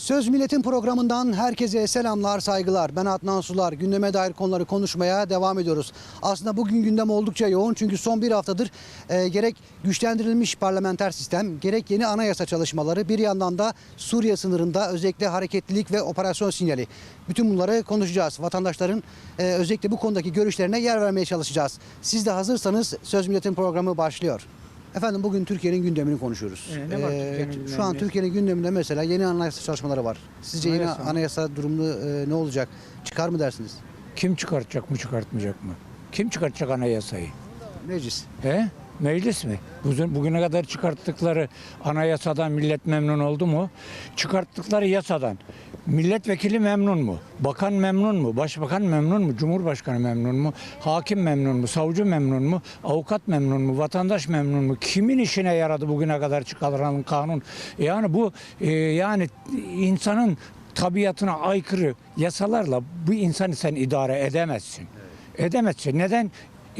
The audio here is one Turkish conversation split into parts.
Söz Milletin programından herkese selamlar, saygılar. Ben Adnan Sular. Gündeme dair konuları konuşmaya devam ediyoruz. Aslında bugün gündem oldukça yoğun çünkü son bir haftadır e, gerek güçlendirilmiş parlamenter sistem, gerek yeni anayasa çalışmaları, bir yandan da Suriye sınırında özellikle hareketlilik ve operasyon sinyali. Bütün bunları konuşacağız. Vatandaşların e, özellikle bu konudaki görüşlerine yer vermeye çalışacağız. Siz de hazırsanız Söz Milletin programı başlıyor. Efendim bugün Türkiye'nin gündemini konuşuyoruz. Ee, ne var Ee, Türkiye'nin Şu an gündeminde? Türkiye'nin gündeminde mesela yeni anayasa çalışmaları var. Sizce yeni Anayasa mı? anayasa durumu e, ne olacak? Çıkar mı dersiniz? Kim çıkartacak mı çıkartmayacak mı? Kim çıkartacak anayasayı? Meclis. He? Meclis mi? Bugün- Bugüne kadar çıkarttıkları anayasadan millet memnun oldu mu? Çıkarttıkları yasadan milletvekili memnun mu? Bakan memnun mu? Başbakan memnun mu? Cumhurbaşkanı memnun mu? Hakim memnun mu? Savcı memnun mu? Avukat memnun mu? Vatandaş memnun mu? Kimin işine yaradı bugüne kadar çıkarılan kanun? Yani bu e, yani insanın tabiatına aykırı yasalarla bu insanı sen idare edemezsin. Edemezsin. Neden?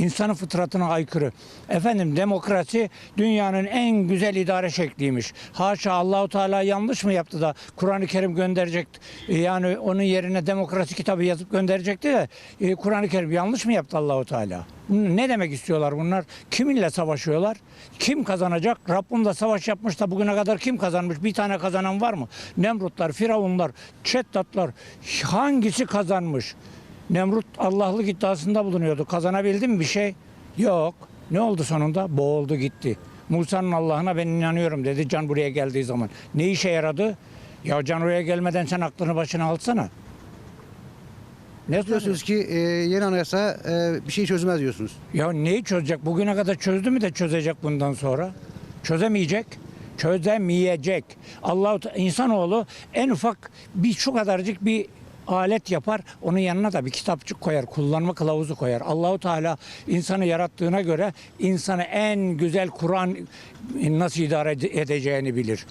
İnsanın fıtratına aykırı. Efendim demokrasi dünyanın en güzel idare şekliymiş. Haşa Allahu Teala yanlış mı yaptı da Kur'an-ı Kerim gönderecek e, yani onun yerine demokrasi kitabı yazıp gönderecekti de e, Kur'an-ı Kerim yanlış mı yaptı Allahu Teala? Ne demek istiyorlar bunlar? Kiminle savaşıyorlar? Kim kazanacak? Rabbim de savaş yapmış da bugüne kadar kim kazanmış? Bir tane kazanan var mı? Nemrutlar, Firavunlar, Çettatlar hangisi kazanmış? Nemrut Allah'lık iddiasında bulunuyordu. Kazanabildi mi bir şey? Yok. Ne oldu sonunda? Boğuldu gitti. Musa'nın Allah'ına ben inanıyorum dedi Can buraya geldiği zaman. Ne işe yaradı? Ya Can oraya gelmeden sen aklını başına alsana. Ne Diyorsunuz ki e, yeni anayasa e, bir şey çözmez diyorsunuz. Ya neyi çözecek? Bugüne kadar çözdü mü de çözecek bundan sonra? Çözemeyecek. Çözemeyecek. Allah insanoğlu en ufak bir şu kadarcık bir alet yapar. Onun yanına da bir kitapçık koyar. Kullanma kılavuzu koyar. Allahu Teala insanı yarattığına göre insanı en güzel Kur'an nasıl idare ede- edeceğini bilir.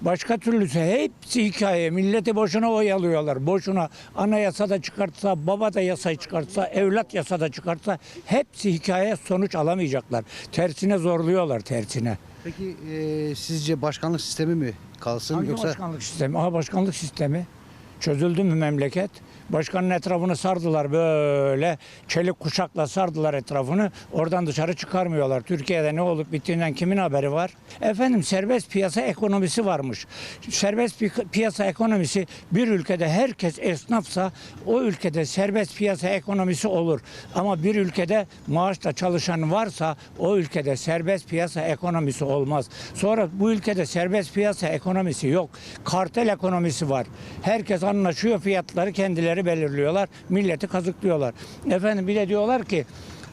Başka türlüsü hepsi hikaye. Milleti boşuna oyalıyorlar. Boşuna anayasa da çıkartsa, baba da yasa çıkartsa, evlat yasa da çıkartsa hepsi hikaye sonuç alamayacaklar. Tersine zorluyorlar tersine. Peki e, sizce başkanlık sistemi mi kalsın Hangi yoksa başkanlık sistemi? Aha başkanlık sistemi. Çözüldü mü memleket? Başkanın etrafını sardılar böyle. Çelik kuşakla sardılar etrafını. Oradan dışarı çıkarmıyorlar. Türkiye'de ne olup bittiğinden kimin haberi var? Efendim serbest piyasa ekonomisi varmış. Serbest pi- piyasa ekonomisi bir ülkede herkes esnafsa o ülkede serbest piyasa ekonomisi olur. Ama bir ülkede maaşla çalışan varsa o ülkede serbest piyasa ekonomisi olmaz. Sonra bu ülkede serbest piyasa ekonomisi yok. Kartel ekonomisi var. Herkes anlaşıyor fiyatları kendileri belirliyorlar. Milleti kazıklıyorlar. Efendim bir de diyorlar ki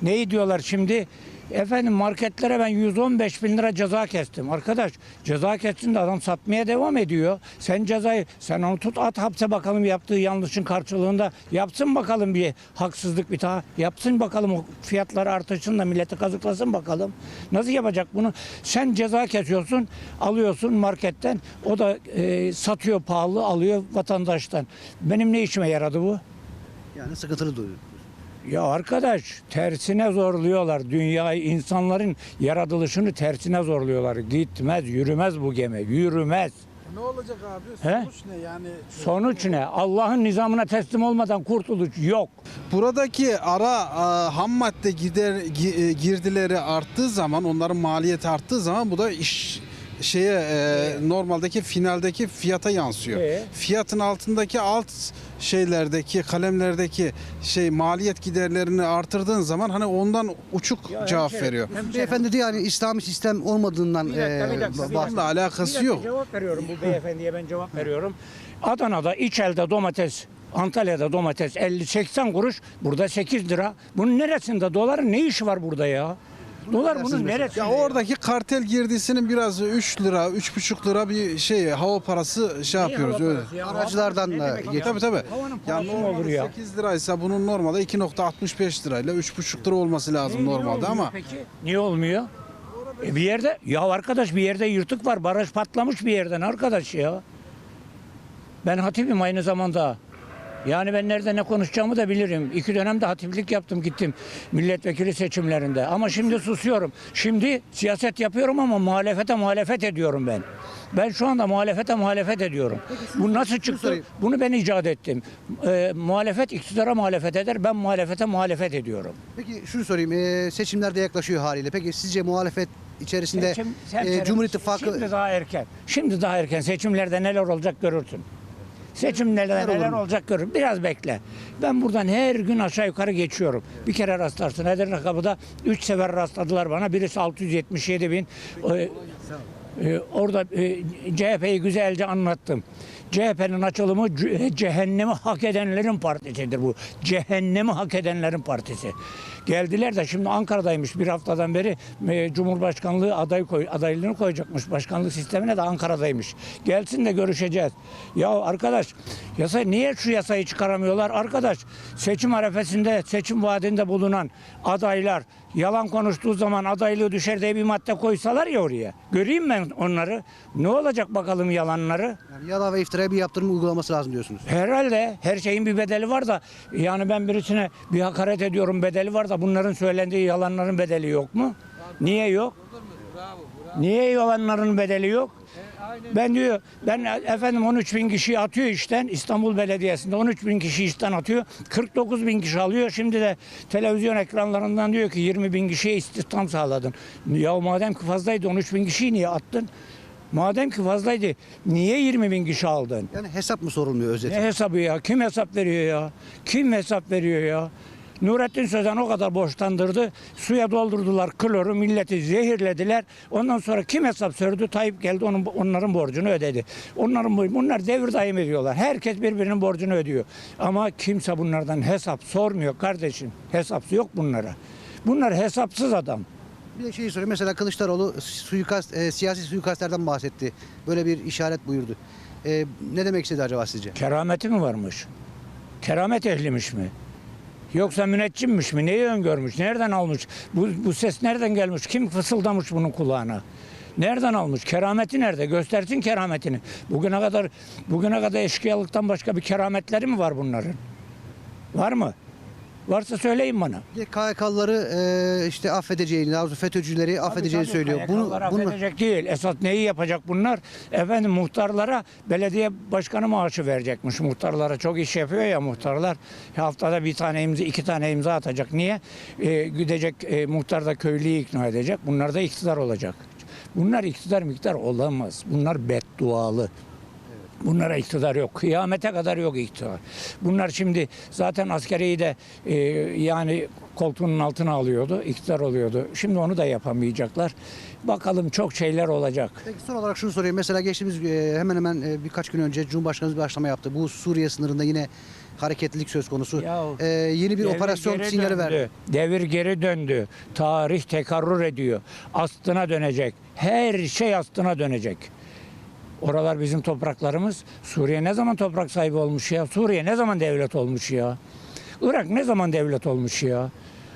neyi diyorlar şimdi? Efendim marketlere ben 115 bin lira ceza kestim. Arkadaş ceza kestin de adam satmaya devam ediyor. Sen cezayı sen onu tut at hapse bakalım yaptığı yanlışın karşılığında. Yapsın bakalım bir haksızlık bir daha. Yapsın bakalım o fiyatları artışın da milleti kazıklasın bakalım. Nasıl yapacak bunu? Sen ceza kesiyorsun alıyorsun marketten. O da e, satıyor pahalı alıyor vatandaştan. Benim ne işime yaradı bu? yani sıkıntılı duruyor. Ya arkadaş tersine zorluyorlar dünyayı insanların yaratılışını tersine zorluyorlar. Gitmez yürümez bu gemi yürümez. Ne olacak abi? He? Sonuç ne yani? Sonuç ne? Allah'ın nizamına teslim olmadan kurtuluş yok. Buradaki ara a, ham madde gider gi- e, girdileri arttığı zaman, onların maliyeti arttığı zaman bu da iş şeye e, normaldeki finaldeki fiyata yansıyor. Ee? Fiyatın altındaki alt şeylerdeki kalemlerdeki şey maliyet giderlerini artırdığın zaman hani ondan uçuk cevap veriyor. Beyefendi de yani İslami sistem olmadığından Bir dakika, bir e, dakika, bir bah- Bununla alakası yok. Cevap veriyorum bu beyefendiye ben cevap veriyorum. Adana'da İçel'de domates Antalya'da domates 50-80 kuruş burada 8 lira. Bunun neresinde doların ne işi var burada ya? Dolar bunun neresinde? Ya oradaki kartel girdisinin biraz 3 lira, 3,5 lira bir şey hava parası şey yapıyoruz öyle. Aracılardan da getir- Tabii tabii. Ya olur ya? 8 liraysa bunun normalde 2.65 lirayla 3,5 lira olması lazım Niye normalde ama Peki? Niye olmuyor? E bir yerde ya arkadaş bir yerde yırtık var. Baraj patlamış bir yerden arkadaş ya. Ben hatibim aynı zamanda. Yani ben nerede ne konuşacağımı da bilirim. İki dönemde hatiplik yaptım gittim milletvekili seçimlerinde. Ama şimdi susuyorum. Şimdi siyaset yapıyorum ama muhalefete muhalefet ediyorum ben. Ben şu anda muhalefete muhalefet ediyorum. Bu nasıl çıktı? sorayım. Bunu ben icat ettim. Ee, muhalefet iktidara muhalefet eder. Ben muhalefete muhalefet ediyorum. Peki şunu sorayım. e, seçimler de yaklaşıyor haliyle. Peki sizce muhalefet içerisinde Seçim- e, seçim- Cumhur İttifakı Şimdi daha erken. Şimdi daha erken. Seçimlerde neler olacak görürsün. Seçimlerde Neler neler olacak görür. Biraz bekle. Ben buradan her gün aşağı yukarı geçiyorum. Bir kere rastlarsın. Edirne kapıda 3 sefer rastladılar bana. Birisi 677 bin. Ee, e, orada e, CHP'yi güzelce anlattım. CHP'nin açılımı ce- cehennemi hak edenlerin partisidir bu. Cehennemi hak edenlerin partisi. Geldiler de şimdi Ankara'daymış bir haftadan beri e, Cumhurbaşkanlığı aday koy, adaylığını koyacakmış. Başkanlık sistemine de Ankara'daymış. Gelsin de görüşeceğiz. Ya arkadaş yasa niye şu yasayı çıkaramıyorlar? Arkadaş seçim arefesinde seçim vaadinde bulunan adaylar yalan konuştuğu zaman adaylığı düşer diye bir madde koysalar ya oraya. Göreyim ben onları. Ne olacak bakalım yalanları? yani yalan ve iftiraya bir yaptırım uygulaması lazım diyorsunuz. Herhalde her şeyin bir bedeli var da yani ben birisine bir hakaret ediyorum bedeli var da bunların söylendiği yalanların bedeli yok mu? Niye yok? Niye yalanların bedeli yok? Ben diyor ben efendim 13 bin kişi atıyor işten İstanbul Belediyesi'nde 13 bin kişi işten atıyor 49 bin kişi alıyor şimdi de televizyon ekranlarından diyor ki 20 bin kişiye istihdam sağladın. Ya madem ki fazlaydı 13 bin kişiyi niye attın? Madem ki fazlaydı niye 20 bin kişi aldın? Yani hesap mı sorulmuyor özeti? Ne hesabı ya? Kim hesap veriyor ya? Kim hesap veriyor ya? Nurettin Sözen o kadar borçlandırdı. Suya doldurdular kloru, milleti zehirlediler. Ondan sonra kim hesap sordu? Tayyip geldi onun, onların borcunu ödedi. Onların bu- bunlar devir daim ediyorlar. Herkes birbirinin borcunu ödüyor. Ama kimse bunlardan hesap sormuyor kardeşim. Hesap yok bunlara. Bunlar hesapsız adam. Bir de şeyi sorayım. Mesela Kılıçdaroğlu suikast, e, siyasi suikastlerden bahsetti. Böyle bir işaret buyurdu. E, ne demek istedi acaba sizce? Kerameti mi varmış? Keramet ehlimiş mi? Yoksa müneccimmiş mi? Neyi öngörmüş? Nereden almış? Bu, bu ses nereden gelmiş? Kim fısıldamış bunun kulağına? Nereden almış? Kerameti nerede? Göstersin kerametini. Bugüne kadar bugüne kadar eşkıyalıktan başka bir kerametleri mi var bunların? Var mı? Varsa söyleyin bana. KHK'lıları e, işte affedeceğini, daha doğrusu FETÖ'cüleri affedeceğini Tabii, söylüyor. Bunu, bunu affedecek değil. Esas neyi yapacak bunlar? Efendim muhtarlara belediye başkanı maaşı verecekmiş. Muhtarlara çok iş yapıyor ya muhtarlar. Haftada bir tane imza, iki tane imza atacak. Niye? Ee, gidecek e, muhtar da köylüyü ikna edecek. Bunlar da iktidar olacak. Bunlar iktidar miktar olamaz. Bunlar beddualı. Bunlara iktidar yok. Kıyamete kadar yok iktidar. Bunlar şimdi zaten askeriyi de e, yani koltuğunun altına alıyordu. iktidar oluyordu. Şimdi onu da yapamayacaklar. Bakalım çok şeyler olacak. Peki son olarak şunu sorayım. Mesela geçtiğimiz e, hemen hemen e, birkaç gün önce Cumhurbaşkanımız bir açıklama yaptı. Bu Suriye sınırında yine hareketlilik söz konusu. Yahu, E, yeni bir operasyon sinyali döndü. verdi. Devir geri döndü. Tarih tekarrür ediyor. Aslına dönecek. Her şey aslına dönecek. Oralar bizim topraklarımız. Suriye ne zaman toprak sahibi olmuş ya? Suriye ne zaman devlet olmuş ya? Irak ne zaman devlet olmuş ya?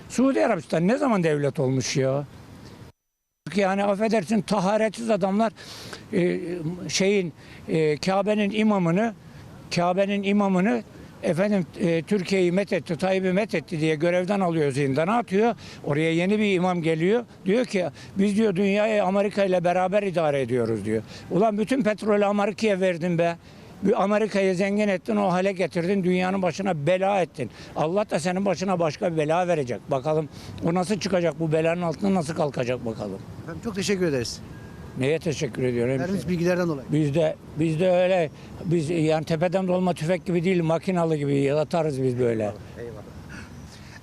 Suudi Arabistan ne zaman devlet olmuş ya? Yani affedersin taharetsiz adamlar e, şeyin e, Kabe'nin imamını Kabe'nin imamını efendim e, Türkiye'yi methetti, Tayyip'i methetti diye görevden alıyor zindana atıyor. Oraya yeni bir imam geliyor. Diyor ki biz diyor dünyayı Amerika ile beraber idare ediyoruz diyor. Ulan bütün petrolü Amerika'ya verdin be. Bir Amerika'yı zengin ettin, o hale getirdin, dünyanın başına bela ettin. Allah da senin başına başka bir bela verecek. Bakalım o nasıl çıkacak, bu belanın altına nasıl kalkacak bakalım. Efendim, çok teşekkür ederiz. Neye teşekkür ediyorum? Verdiğiniz bilgilerden dolayı. Biz de biz de öyle biz yani tepeden dolma tüfek gibi değil makinalı gibi atarız biz böyle.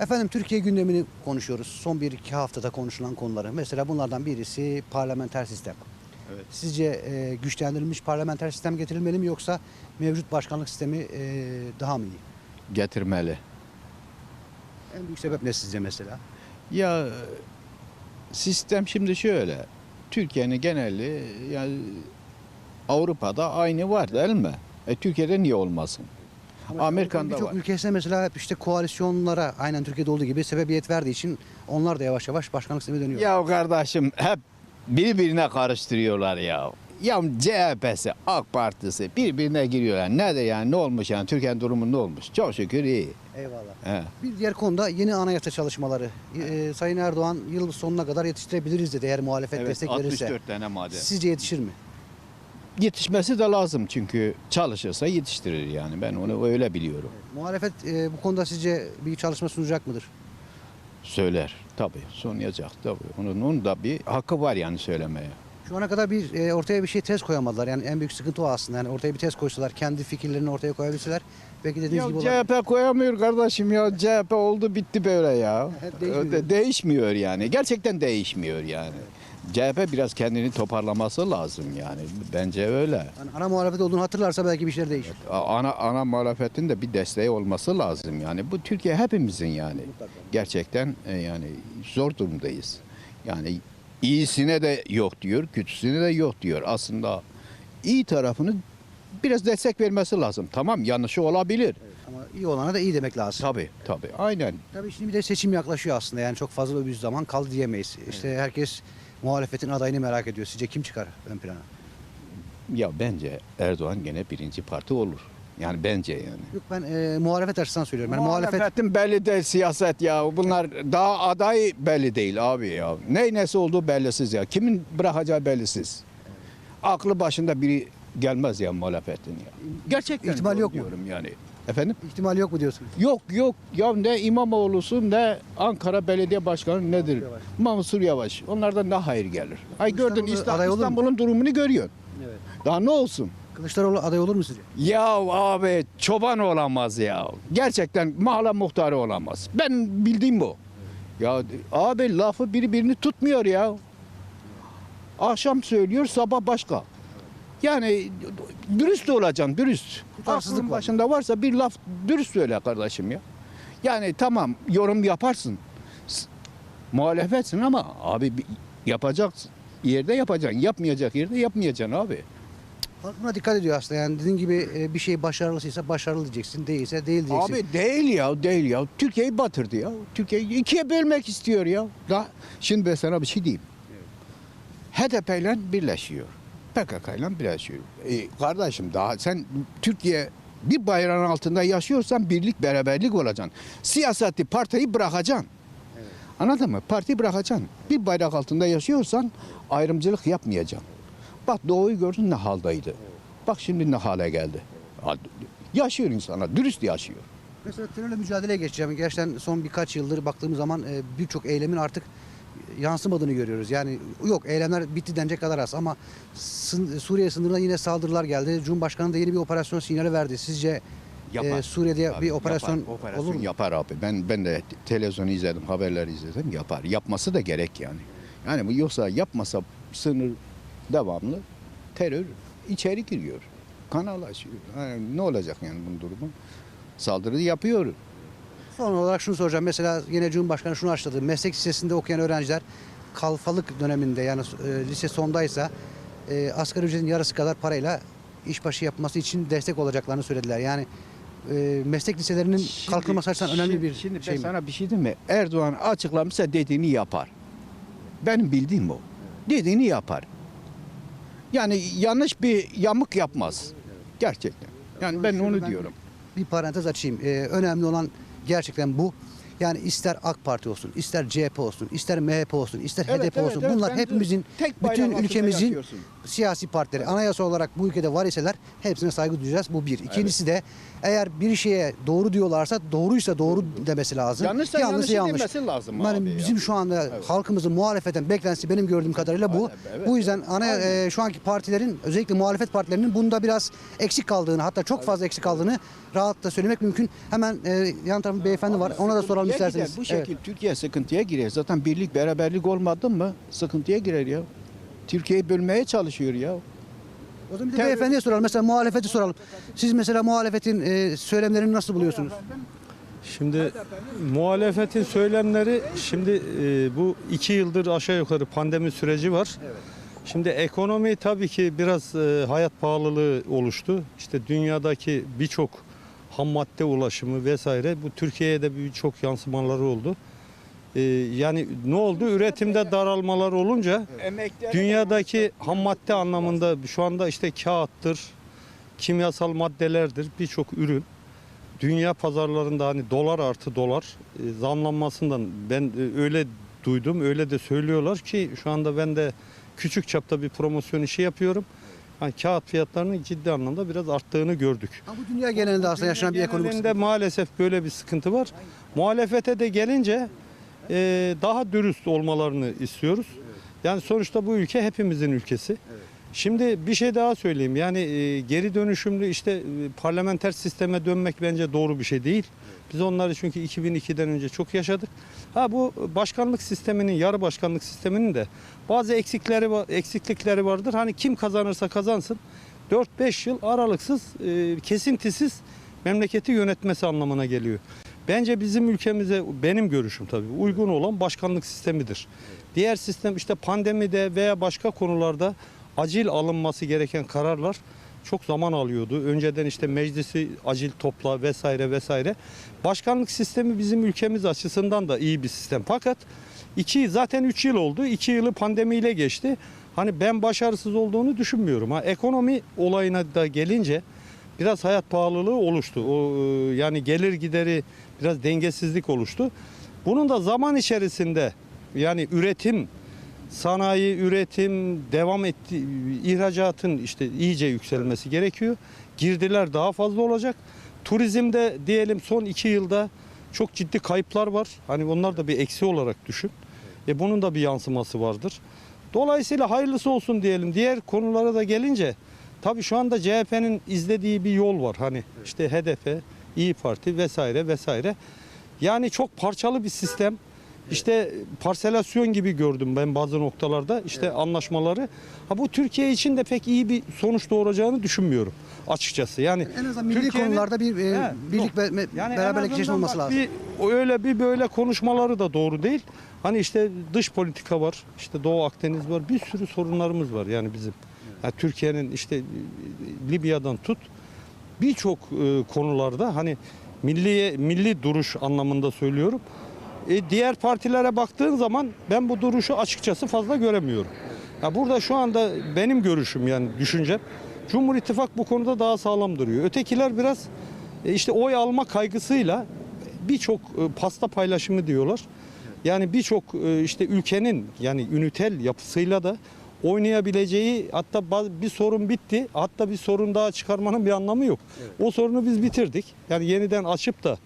Efendim Türkiye gündemini konuşuyoruz. Son bir iki haftada konuşulan konuları. Mesela bunlardan birisi parlamenter sistem. Evet. Sizce e, güçlendirilmiş parlamenter sistem getirilmeli mi yoksa mevcut başkanlık sistemi e, daha mı iyi? getirmeli. En büyük sebep ne sizce mesela? Ya sistem şimdi şöyle. Türkiye'nin geneli yani Avrupa'da aynı var değil mi? E, Türkiye'de niye olmasın? Amerika'da Birçok var. ülkesinde mesela hep işte koalisyonlara aynen Türkiye'de olduğu gibi sebebiyet verdiği için onlar da yavaş yavaş başkanlık sistemine dönüyor. Ya kardeşim hep birbirine karıştırıyorlar ya. Ya CHP'si, AK Partisi birbirine giriyorlar. Nedir yani ne olmuş yani Türkiye'nin durumu ne olmuş? Çok şükür iyi. Eyvallah. He. Bir diğer konuda yeni anayasa çalışmaları. Ee, Sayın Erdoğan yıl sonuna kadar yetiştirebiliriz dedi eğer muhalefet destek verirse. 64 tane madde. Sizce yetişir mi? Yetişmesi de lazım çünkü çalışırsa yetiştirir yani ben onu öyle biliyorum. Muhalefet e, bu konuda sizce bir çalışma sunacak mıdır? Söyler tabii sonlayacak tabii. Onun, onun da bir hakkı var yani söylemeye. Şu ana kadar bir e, ortaya bir şey tez koyamadılar. Yani en büyük sıkıntı o aslında. Yani ortaya bir tez koysalar, kendi fikirlerini ortaya koyabilseler belki dediğiniz gibi olur. Ya CHP koyamıyor kardeşim ya. CHP oldu bitti böyle ya. Değişmiyor. De- değişmiyor yani. Gerçekten değişmiyor yani. CHP biraz kendini toparlaması lazım yani. Bence öyle. Yani ana muhalefet olduğunu hatırlarsa belki bir şeyler değişir. Ana ana muhalefetin de bir desteği olması lazım yani. Bu Türkiye hepimizin yani. Gerçekten e, yani zor durumdayız. Yani iyisine de yok diyor, kötüsüne de yok diyor. Aslında iyi tarafını biraz destek vermesi lazım. Tamam yanlışı olabilir. Ama iyi olana da iyi demek lazım. Tabii tabii aynen. Tabii şimdi bir de seçim yaklaşıyor aslında. Yani çok fazla bir zaman kaldı diyemeyiz. İşte herkes muhalefetin adayını merak ediyor. Sizce kim çıkar ön plana? Ya bence Erdoğan gene birinci parti olur. Yani bence yani. Yok ben e, muhalefet açısından söylüyorum. Yani muhalefet Muhalefetin belli değil siyaset ya. Bunlar daha aday belli değil abi ya. Ne nesi olduğu bellisiz ya. Kimin bırakacağı bellisiz. Aklı başında biri gelmez ya muhalefetin ya. Gerçekten İhtimal yok mu? diyorum yani. Efendim? ihtimal yok mu diyorsunuz? Yok yok ya ne İmamoğlu'su ne Ankara Belediye Başkanı nedir? Yavaş. Mansur Yavaş. Onlardan ne hayır gelir? Ay gördün? İstanbul'un durumunu görüyorsun. Evet. Daha ne olsun? Kılıçdaroğlu aday olur mu sizce? Ya abi çoban olamaz ya. Gerçekten mahalle muhtarı olamaz. Ben bildiğim bu. Ya abi lafı biri birini tutmuyor ya. Akşam söylüyor sabah başka. Yani dürüst olacaksın dürüst. Tutarsızlık Aklın var. başında varsa bir laf dürüst söyle kardeşim ya. Yani tamam yorum yaparsın. S- Muhalefetsin ama abi yapacaksın. Yerde yapacaksın. Yapmayacak yerde yapmayacaksın abi. Buna dikkat ediyor aslında. Yani dediğin gibi e, bir şey başarılıysa başarılı diyeceksin. Değilse değil diyeceksin. Abi değil ya değil ya. Türkiye'yi batırdı ya. Türkiye'yi ikiye bölmek istiyor ya. Da, şimdi ben sana bir şey diyeyim. HDP ile birleşiyor. PKK ile birleşiyor. E, kardeşim daha sen Türkiye bir bayrağın altında yaşıyorsan birlik beraberlik olacaksın. Siyaseti partiyi bırakacaksın. Anladın mı? Partiyi bırakacaksın. Bir bayrak altında yaşıyorsan ayrımcılık yapmayacaksın. Bak Doğu'yu gördün ne haldaydı. Bak şimdi ne hale geldi. Yaşıyor insanlar, dürüst yaşıyor. Mesela terörle mücadeleye geçeceğim. Gerçekten son birkaç yıldır baktığımız zaman e, birçok eylemin artık yansımadığını görüyoruz. Yani yok eylemler bitti denecek kadar az ama Suriye sınırına yine saldırılar geldi. Cumhurbaşkanı da yeni bir operasyon sinyali verdi. Sizce e, Suriye'de Abi bir operasyon, yapar, operasyon olur mu? Yapar abi. Ben ben de televizyonu izledim, haberleri izledim. Yapar. Yapması da gerek yani. Yani bu yoksa yapmasa sınır devamlı terör içeri giriyor. Kanalaşıyor. Yani ne olacak yani bunun durumu? Saldırı yapıyor. Son olarak şunu soracağım. Mesela yine Cumhurbaşkanı şunu açıkladı. Meslek lisesinde okuyan öğrenciler kalfalık döneminde yani e, lise sondaysa e, asgari ücretin yarısı kadar parayla işbaşı yapması için destek olacaklarını söylediler. Yani e, meslek liselerinin kalkınması açısından önemli şimdi- bir Şimdi şey ben mi? sana bir şey diyeyim mi? Erdoğan açıklamışsa dediğini yapar. Benim bildiğim o. Dediğini yapar. Yani yanlış bir yamuk yapmaz. Gerçekten. Yani ben onu diyorum. Bir parantez açayım. Ee, önemli olan gerçekten bu. Yani ister AK Parti olsun, ister CHP olsun, ister MHP olsun, ister HDP evet, olsun. evet. Bunlar Bence hepimizin, tek bütün altında ülkemizin. Siyasi partileri anayasa olarak bu ülkede var iseler hepsine saygı duyacağız. Bu bir. İkincisi de eğer bir şeye doğru diyorlarsa doğruysa doğru demesi lazım. Yanlışsa yanlış demesi lazım Yani abi ya. bizim şu anda halkımızın muhalefetten beklentisi benim gördüğüm kadarıyla bu. Evet, bu yüzden ana e, şu anki partilerin özellikle muhalefet partilerinin bunda biraz eksik kaldığını hatta çok fazla eksik kaldığını rahatla söylemek mümkün. Hemen e, yan tarafında beyefendi var. Ona da soralım isterseniz. gider. Bu Evet. şekil Türkiye sıkıntıya girer. Zaten birlik beraberlik olmadı mı sıkıntıya girer ya. Türkiye'yi bölmeye çalışıyor ya. O zaman bir de beyefendiye soralım. Mesela muhalefeti soralım. Siz mesela muhalefetin e, söylemlerini nasıl buluyorsunuz? Şimdi muhalefetin söylemleri şimdi e, bu iki yıldır aşağı yukarı pandemi süreci var. Şimdi ekonomi tabii ki biraz e, hayat pahalılığı oluştu. İşte dünyadaki birçok ham madde ulaşımı vesaire bu Türkiye'ye de birçok yansımaları oldu. E, yani ne oldu? Üretimde daralmalar olunca dünyadaki ham madde anlamında şu anda işte kağıttır, kimyasal maddelerdir birçok ürün dünya pazarlarında hani dolar artı dolar e, zamlanmasından ben e, öyle duydum öyle de söylüyorlar ki şu anda ben de küçük çapta bir promosyon işi yapıyorum. Hani kağıt fiyatlarının ciddi anlamda biraz arttığını gördük. Ha, bu dünya genelinde aslında yaşanan bir ekonomik Genelinde sıkıntı. maalesef böyle bir sıkıntı var. Muhalefete de gelince e, daha dürüst olmalarını istiyoruz. Yani sonuçta bu ülke hepimizin ülkesi. Şimdi bir şey daha söyleyeyim. Yani e, geri dönüşümlü işte e, parlamenter sisteme dönmek bence doğru bir şey değil. Biz onları çünkü 2002'den önce çok yaşadık. Ha bu başkanlık sisteminin, yarı başkanlık sisteminin de bazı eksikleri eksiklikleri vardır. Hani kim kazanırsa kazansın 4-5 yıl aralıksız, e, kesintisiz memleketi yönetmesi anlamına geliyor. Bence bizim ülkemize benim görüşüm tabii uygun olan başkanlık sistemidir. Diğer sistem işte pandemide veya başka konularda acil alınması gereken kararlar çok zaman alıyordu. Önceden işte meclisi acil topla vesaire vesaire. Başkanlık sistemi bizim ülkemiz açısından da iyi bir sistem. Fakat iki zaten 3 yıl oldu. 2 yılı pandemiyle geçti. Hani ben başarısız olduğunu düşünmüyorum. Ha, ekonomi olayına da gelince biraz hayat pahalılığı oluştu. O e, yani gelir gideri biraz dengesizlik oluştu. Bunun da zaman içerisinde yani üretim sanayi üretim devam etti ihracatın işte iyice yükselmesi gerekiyor. Girdiler daha fazla olacak. Turizmde diyelim son iki yılda çok ciddi kayıplar var. Hani onlar da bir eksi olarak düşün. E bunun da bir yansıması vardır. Dolayısıyla hayırlısı olsun diyelim. Diğer konulara da gelince tabii şu anda CHP'nin izlediği bir yol var. Hani işte HDP, İyi Parti vesaire vesaire. Yani çok parçalı bir sistem. İşte parselasyon gibi gördüm ben bazı noktalarda işte anlaşmaları. Ha bu Türkiye için de pek iyi bir sonuç doğuracağını düşünmüyorum açıkçası. Yani En azından milli konularda bir e, He, birlik ve me- Yani beraberlik içerisinde olması lazım. Bir, öyle bir böyle konuşmaları da doğru değil. Hani işte dış politika var, işte Doğu Akdeniz var, bir sürü sorunlarımız var yani bizim. Yani Türkiye'nin işte e, Libya'dan tut birçok e, konularda hani milli milli duruş anlamında söylüyorum. E, diğer partilere baktığın zaman ben bu duruşu açıkçası fazla göremiyorum. Ya burada şu anda benim görüşüm yani düşüncem Cumhur İttifak bu konuda daha sağlam duruyor. Ötekiler biraz e, işte oy alma kaygısıyla birçok e, pasta paylaşımı diyorlar. Yani birçok e, işte ülkenin yani ünitel yapısıyla da oynayabileceği hatta bir sorun bitti. Hatta bir sorun daha çıkarmanın bir anlamı yok. O sorunu biz bitirdik. Yani yeniden açıp da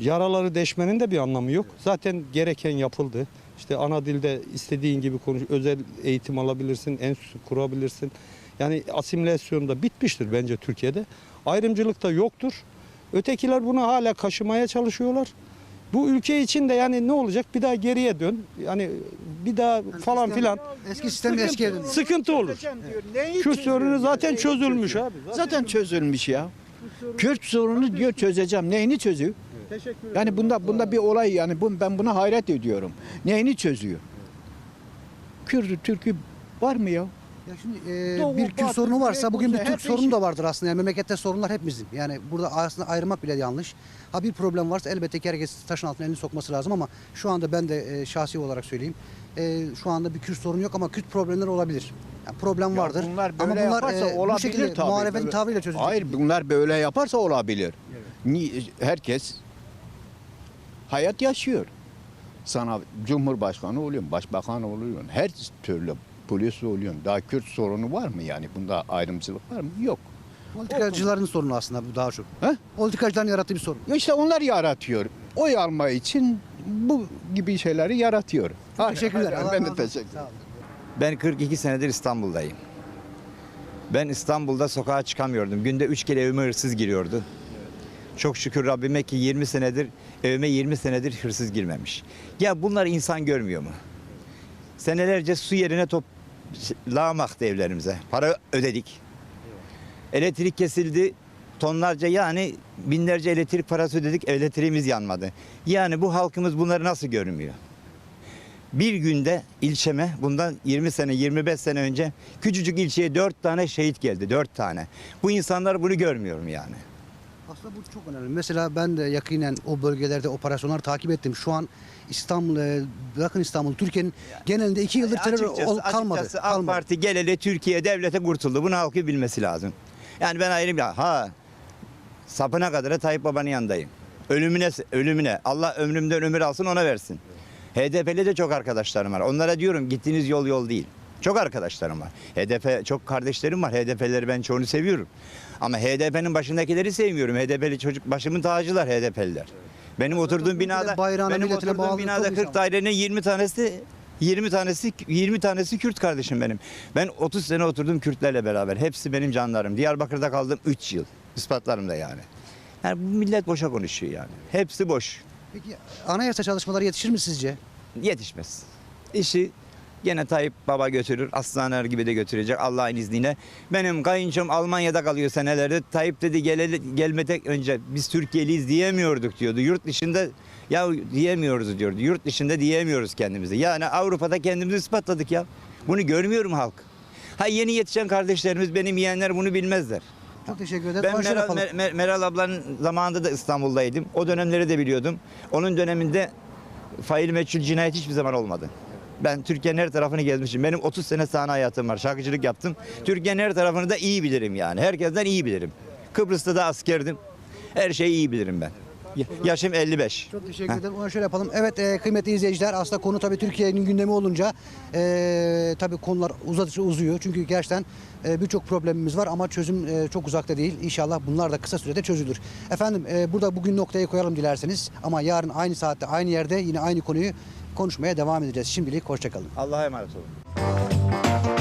yaraları deşmenin de bir anlamı yok. Zaten gereken yapıldı. İşte ana dilde istediğin gibi konuş, özel eğitim alabilirsin, enstitü kurabilirsin. Yani asimilasyon da bitmiştir bence Türkiye'de. Ayrımcılık da yoktur. Ötekiler bunu hala kaşımaya çalışıyorlar. Bu ülke için de yani ne olacak? Bir daha geriye dön. Yani bir daha falan filan. Eski sistem eskiye döndü. Sıkıntı olur. Kürt sorunu zaten çözülmüş abi. Zaten çözülmüş ya. Kürt sorunu diyor çözeceğim. Neyini çözüyor? Yani bunda bunda bir olay yani bu, ben buna hayret ediyorum. Neyini çözüyor? Kürdü, Türk'ü var mı ya? Ya şimdi e, Doğu, bir Kürt sorunu varsa bugün bir Türk sorunu da vardır aslında. Yani memlekette sorunlar hep bizim. Yani burada aslında ayırmak bile yanlış. Ha bir problem varsa elbette ki herkes taşın altına elini sokması lazım ama şu anda ben de e, şahsi olarak söyleyeyim. E, şu anda bir Kürt sorunu yok ama Kürt problemleri olabilir. Yani problem Ya vardır. Bunlar ama böyle bunlar yaparsa e, olabilir bu şekilde tabii. muhalefetin Böyle- tavrıyla çözülecek. Hayır bunlar böyle yaparsa olabilir. Ni- Herkes hayat yaşıyor. Sana cumhurbaşkanı oluyorsun, başbakan oluyorsun, her türlü polis oluyorsun. Daha Kürt sorunu var mı yani? Bunda ayrımcılık var mı? Yok. Politikacıların sorunu aslında bu daha çok. He? Politikacıların yarattığı bir sorun. İşte onlar yaratıyor. Oy alma için bu gibi şeyleri yaratıyor. Teşekkürler. Allah Ben razı de olsun. teşekkür Sağ olun. Ben 42 senedir İstanbul'dayım. Ben İstanbul'da sokağa çıkamıyordum. Günde 3 kere evime hırsız giriyordu. Çok şükür Rabbime ki 20 senedir evime 20 senedir hırsız girmemiş. Ya bunlar insan görmüyor mu? Senelerce su yerine top lağmaktı evlerimize. Para ödedik. Elektrik kesildi. Tonlarca yani binlerce elektrik parası ödedik. Elektriğimiz yanmadı. Yani bu halkımız bunları nasıl görmüyor? Bir günde ilçeme bundan 20 sene 25 sene önce küçücük ilçeye 4 tane şehit geldi 4 tane. Bu insanlar bunu görmüyorum yani. Aslında bu çok önemli. Mesela ben de yakinen o bölgelerde operasyonlar takip ettim. Şu an İstanbul, bırakın İstanbul, Türkiye'nin genelinde iki yıldır terör Açıkçası- ol- kalmadı. açıkçası AK kalmadı. Parti geleli Türkiye devlete kurtuldu. Bunu halkı bilmesi lazım. Yani ben ayrı bir ha sapına kadar Tayyip Baba'nın yanındayım. Ölümüne ölümüne Allah ömrümden ömür alsın ona versin. HDP'li de çok arkadaşlarım var. Onlara diyorum gittiğiniz yol yol değil. Çok arkadaşlarım var. HDP çok kardeşlerim var. HDP'leri ben çoğunu seviyorum. Ama HDP'nin başındakileri sevmiyorum. HDP'li çocuk başımın tacılar HDP'liler. Benim oturduğum binada benim oturduğum binada çok 40 insan var. dairenin 20 tanesi 20 tanesi 20 tanesi Kürt kardeşim benim. Ben 30 sene oturdum Kürtlerle beraber. Hepsi benim canlarım. Diyarbakır'da kaldım 3 yıl. Ispatlarım da yani. Yani bu millet boşa konuşuyor yani. Hepsi boş. Peki anayasa çalışmaları yetişir mi sizce? Yetişmez. İşi gene Tayyip Baba götürür. Aslanlar gibi de götürecek Allah'ın izniyle. Benim kayınçom Almanya'da kalıyor senelerde. Tayyip dedi geleli, gelmeden önce biz Türkiye'liyiz diyemiyorduk diyordu. Yurt dışında ya diyemiyoruz diyordu. Yurt dışında diyemiyoruz kendimizi. Yani Avrupa'da kendimizi ispatladık ya. Bunu görmüyorum halk. Ha yeni yetişen kardeşlerimiz benim yeğenler bunu bilmezler. Çok teşekkür ederim. Ben Meral. Mer- Mer- Meral ablanın zamanında da İstanbul'daydım. O dönemleri de biliyordum. Onun döneminde fail meçhul cinayet hiçbir zaman olmadı. Ben Türkiye'nin her tarafını gezmişim. Benim 30 sene sahne hayatım var. Şarkıcılık yaptım. Türkiye'nin her tarafını da iyi bilirim yani. Herkesten iyi bilirim. Kıbrıs'ta da askerdim. Her şeyi iyi bilirim ben. Ya- Yaşım 55. Çok teşekkür ederim. Ona şöyle yapalım. Evet e, kıymetli izleyiciler aslında konu tabii Türkiye'nin gündemi olunca e, tabii konular uzadıkça uzuyor. Çünkü gerçekten e, birçok problemimiz var ama çözüm e, çok uzakta değil. İnşallah bunlar da kısa sürede çözülür. Efendim e, burada bugün noktayı koyalım dilerseniz ama yarın aynı saatte aynı yerde yine aynı konuyu konuşmaya devam edeceğiz. Şimdilik hoşçakalın. Allah'a emanet olun.